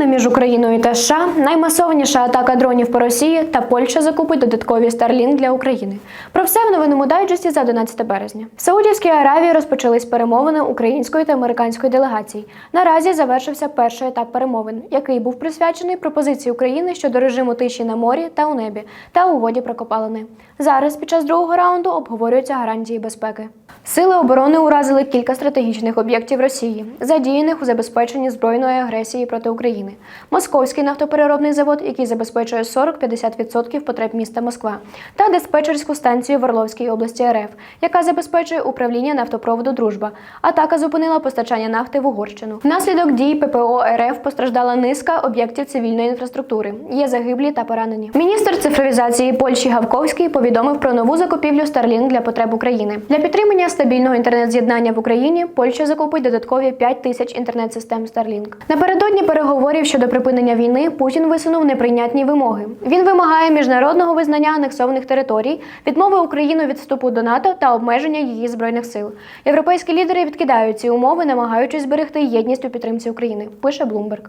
Перемовини між Україною та США, наймасовніша атака дронів по Росії та Польща закупить додаткові Starlink для України. Про все в новинному дайджесті за 11 березня. В Саудівській Аравії розпочались перемовини української та американської делегацій. Наразі завершився перший етап перемовин, який був присвячений пропозиції України щодо режиму тиші на морі та у небі та угоді про копалини. Зараз під час другого раунду обговорюються гарантії безпеки. Сили оборони уразили кілька стратегічних об'єктів Росії, задіяних у забезпеченні збройної агресії проти України. Московський нафтопереробний завод, який забезпечує 40-50% потреб міста Москва, та диспетчерську станцію в Орловській області РФ, яка забезпечує управління нафтопроводу Дружба. Атака зупинила постачання нафти в Угорщину. Внаслідок дій ППО РФ постраждала низка об'єктів цивільної інфраструктури. Є загиблі та поранені. Міністр цифровізації Польщі Гавковський повідомив про нову закупівлю Starlink для потреб України. Для підтримання стабільного інтернет-з'єднання в Україні Польща закупить додаткові 5 тисяч інтернет-систем Starlink. Напередодні переговорів щодо припинення війни Путін висунув неприйнятні вимоги. Він вимагає міжнародного визнання анексованих територій, відмови України від вступу до НАТО та обмеження її збройних сил. Європейські лідери відкидають ці умови, намагаючись зберегти єдність у підтримці України. Пише Bloomberg.